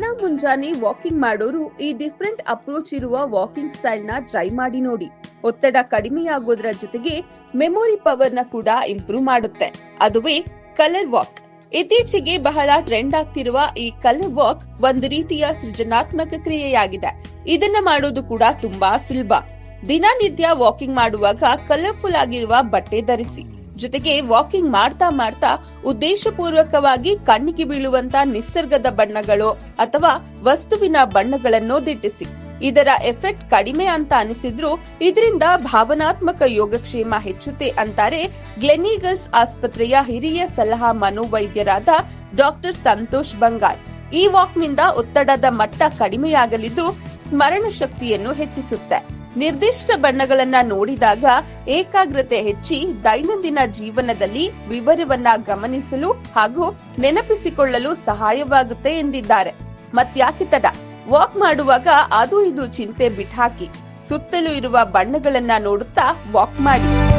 ದಿನ ಮುಂಜಾನೆ ವಾಕಿಂಗ್ ಮಾಡೋರು ಈ ಡಿಫ್ರೆಂಟ್ ಅಪ್ರೋಚ್ ಇರುವ ವಾಕಿಂಗ್ ಸ್ಟೈಲ್ನ ಟ್ರೈ ಮಾಡಿ ನೋಡಿ. ಒತ್ತಡ ಕಡಿಮೆಯಾಗೋದ್ರ ಜೊತೆಗೆ ಮೆಮೊರಿ ಪವರ್ನ ಕೂಡ ಇಂಪ್ರೂವ್ ಮಾಡುತ್ತೆ. ಅದುವೇ ಕಲರ್ ವಾಕ್ ಇತ್ತೀಚೆಗೆ ಬಹಳ ಟ್ರೆಂಡ್ ಆಗ್ತಿರುವ ಈ ಕಲರ್ ವಾಕ್ ಒಂದು ರೀತಿಯ ಸೃಜನಾತ್ಮಕ ಕ್ರಿಯೆಯಾಗಿದೆ. ಇದನ್ನ ಮಾಡೋದು ಕೂಡ ತುಂಬಾ ಸುಲಭ. ದಿನನಿತ್ಯ ವಾಕಿಂಗ್ ಮಾಡುವಾಗ ಕಲರ್ಫುಲ್ ಆಗಿರುವ ಬಟ್ಟೆ ಧರಿಸಿ. ಜೊತೆಗೆ ವಾಕಿಂಗ್ ಮಾಡ್ತಾ ಮಾಡ್ತಾ ಉದ್ದೇಶಪೂರ್ವಕವಾಗಿ ಕಣ್ಣಿಗೆ ಬೀಳುವಂತ ನಿಸರ್ಗದ ಬಣ್ಣಗಳು ಅಥವಾ ವಸ್ತುವಿನ ಬಣ್ಣಗಳನ್ನು ದಿಟ್ಟಿಸಿ. ಇದರ ಎಫೆಕ್ಟ್ ಕಡಿಮೆ ಅಂತ ಅನಿಸಿದ್ರು ಇದರಿಂದ ಭಾವನಾತ್ಮಕ ಯೋಗಕ್ಷೇಮ ಹೆಚ್ಚುತ್ತೆ ಅಂತಾರೆ ಗ್ಲೆನಿಗಲ್ಸ್ ಆಸ್ಪತ್ರೆಯ ಹಿರಿಯ ಸಲಹಾ ಮನೋವೈದ್ಯರಾದ ಡಾಕ್ಟರ್ ಸಂತೋಷ್ ಬಂಗಾರ್. ಈ ವಾಕ್ನಿಂದ ಒತ್ತಡದ ಮಟ್ಟ ಕಡಿಮೆಯಾಗಲಿದ್ದು ಸ್ಮರಣ ಶಕ್ತಿಯನ್ನು ಹೆಚ್ಚಿಸುತ್ತೆ. ನಿರ್ದಿಷ್ಟ ಬಣ್ಣಗಳನ್ನ ನೋಡಿದಾಗ ಏಕಾಗ್ರತೆ ಹೆಚ್ಚಿ ದೈನಂದಿನ ಜೀವನದಲ್ಲಿ ವಿವರವನ್ನ ಗಮನಿಸಲು ಹಾಗೂ ನೆನಪಿಸಿಕೊಳ್ಳಲು ಸಹಾಯವಾಗುತ್ತೆ ಎಂದಿದ್ದಾರೆ. ಮತ್ಯಾಕೆ ತಡ? ವಾಕ್ ಮಾಡುವಾಗ ಅದು ಇದು ಚಿಂತೆ ಬಿಟ್ಹಾಕಿ, ಸುತ್ತಲೂ ಇರುವ ಬಣ್ಣಗಳನ್ನ ನೋಡುತ್ತಾ ವಾಕ್ ಮಾಡಿ.